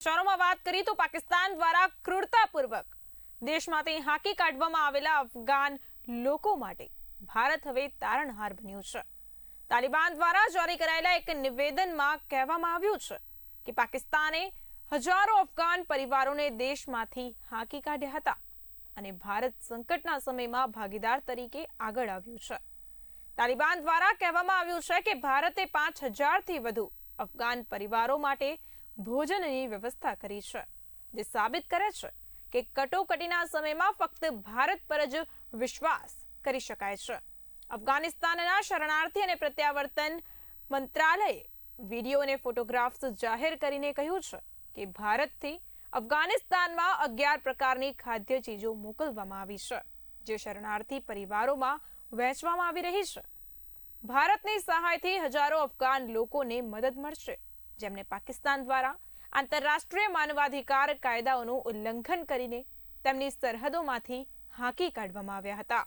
શહેરોમાં વાત કરી તો પાકિસ્તાન દ્વારા ક્રૂરતાપૂર્વક દેશમાંથી હાંકી કાઢવામાં આવેલા અફઘાન લોકો માટે ભારત હવે તારણહાર બન્યું છે. તાલિબાન દ્વારા જારી કરાયેલા એક નિવેદનમાં કહેવામાં આવ્યું છે કે પાકિસ્તાને હજારો અફઘાન પરિવારોને દેશમાંથી હાંકી કાઢ્યા હતા અને ભારત સંકટના સમયમાં ભાગીદાર તરીકે આગળ આવ્યું છે. તાલિબાન દ્વારા કહેવામાં આવ્યું છે કે ભારતે પાંચ હજારથી વધુ અફઘાન પરિવારો માટે ભોજનની વ્યવસ્થા કરી છે, જે સાબિત કરે છે કે કટોકટીના સમયમાં ફક્ત ભારત પર જ વિશ્વાસ કરી શકાય છે. અફઘાનિસ્તાનના શરણાર્થી અને પ્રત્યાવર્તન મંત્રાલયે વીડિયો અને ફોટોગ્રાફ્સ જાહેર કરીને કહ્યું છે કે ભારતથી અફઘાનિસ્તાનમાં અગિયાર પ્રકારની ખાદ્ય ચીજો મોકલવામાં આવી છે, જે શરણાર્થી પરિવારોમાં વહેંચવામાં આવી રહી છે. ભારતની સહાયથી હજારો અફઘાન લોકોને મદદ મળશે. જેમને પાકિસ્તાન દ્વારા આંતરરાષ્ટ્રીય માનવાધિકાર કાયદાઓનું ઉલ્લંઘન કરીને તેમની સરહદોમાંથી હાંકી કાઢવામાં આવ્યા હતા.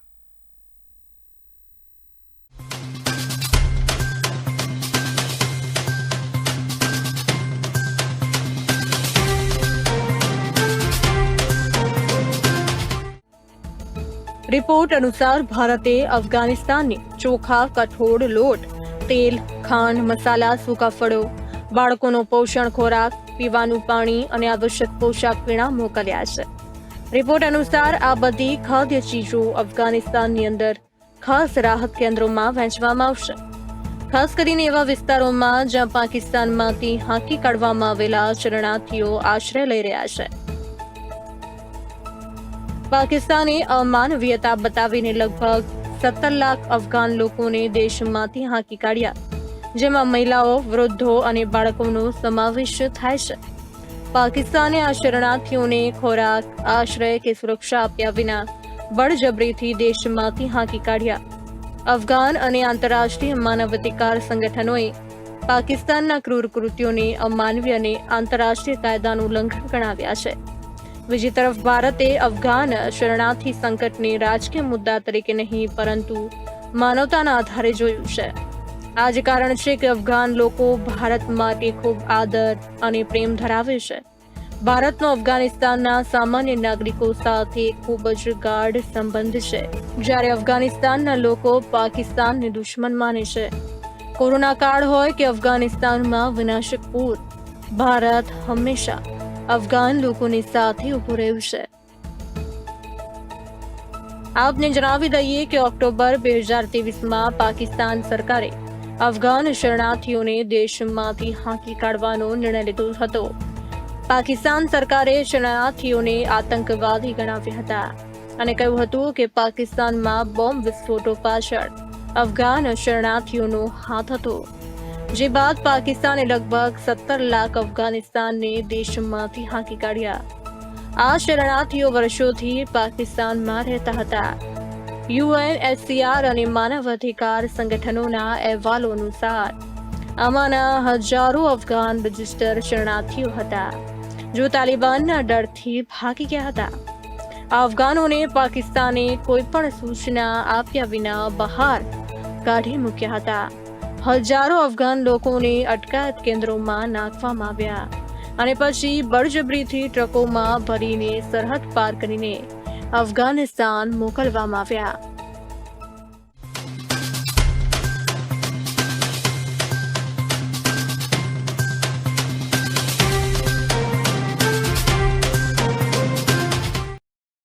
રિપોર્ટ અનુસાર ભારતે અફઘાનિસ્તાનને ચોખા, કઠોળ, લોટ, તેલ, ખાંડ, મસાલા, સૂકા ફળો બાળકોનો પોષણ ખોરાક, પીવાનું પાણી અને આવશ્યક પોશાક પીણા મોકલ્યા છે. રિપોર્ટ અનુસાર આ બધી ખાદ્ય ચીજો અફઘાનિસ્તાનની અંદર ખાસ રાહત કેન્દ્રોમાં વહેંચવામાં આવશે. ખાસ કરીને એવા વિસ્તારોમાં જ્યાં પાકિસ્તાનમાંથી હાંકી કાઢવામાં આવેલા શરણાર્થીઓ આશ્રય લઈ રહ્યા છે. પાકિસ્તાને અમાનવીયતા બતાવીને લગભગ સત્તર લાખ અફઘાન લોકોને દેશમાંથી હાંકી કાઢ્યા. જેમાં મહિલાઓ, વૃદ્ધો અને બાળકોનો સમાવેશ થાય છે. પાકિસ્તાને આ શરણાર્થીઓને ખોરાક, આશ્રય કે સુરક્ષા આપ્યા વિના બળજબરીથી દેશમાંથી હાંકી કાઢ્યા. અફઘાન અને આંતરરાષ્ટ્રીય માનવાધિકાર સંગઠનોએ પાકિસ્તાનના ક્રૂર કૃત્યોને અમાનવીય અને આંતરરાષ્ટ્રીય કાયદાનું ઉલ્લંઘન ગણાવ્યા છે. બીજી તરફ, ભારતે અફઘાન શરણાર્થી સંકટને રાજકીય મુદ્દા તરીકે નહીં, પરંતુ માનવતાના આધારે જોયું છે. આ જ કારણ છે કે અફઘાન લોકો ભારત માટે ખૂબ આદર અને પ્રેમ ધરાવે છે. ભારતનો અફઘાનિસ્તાનના સામાન્ય નાગરિકો સાથે ખૂબ જ ગાઢ સંબંધ છે. જ્યારે અફઘાનિસ્તાનના લોકો પાકિસ્તાનને દુશ્મન માને છે. કોરોના કાળ હોય કે અફઘાનિસ્તાનમાં વિનાશક પૂર ભારત હંમેશા અફઘાન લોકોની સાથે ઊભું રહ્યું છે. આપને જણાવી દઈએ કે ઓક્ટોબર બે હજાર ત્રેવીસમાં પાકિસ્તાન સરકારે અફઘાન શરણાર્થીઓને દેશમાંથી હાંકી કાઢવાનો નિર્ણય લીધો હતો. પાકિસ્તાન સરકારે શરણાર્થીઓને આતંકવાદી ગણાવ્યા હતા અને કહ્યું હતું કે પાકિસ્તાનમાં બોમ્બ વિસ્ફોટો પાછળ અફઘાન શરણાર્થીઓનો હાથ હતો. જે બાદ પાકિસ્તાને લગભગ સત્તર લાખ અફઘાનિસ્તાનને દેશમાંથી હાંકી કાઢ્યા. આ શરણાર્થીઓ વર્ષોથી પાકિસ્તાનમાં રહેતા હતા. યુએનએચસીઆર અને માનવ અધિકાર સંગઠનોના અહેવાલો અનુસાર, આમાંના હજારો અફઘાન રજિસ્ટર શરણાર્થીઓ હતા, જો તાલિબાનના ડરથી ભાગી ગયા હતા. અફઘાનોને પાકિસ્તાને કોઈ પણ સૂચના આપ્યા વિના બહાર કાઢી મૂક્યા હતા. હજારો અફઘાન લોકોને અટકાયત કેન્દ્રોમાં નાખવામાં આવ્યા અને પછી બળજબરીથી ટ્રકોમાં ભરીને સરહદ પાર કરીને અફઘાનિસ્તાન મોકલવામાં આવ્યા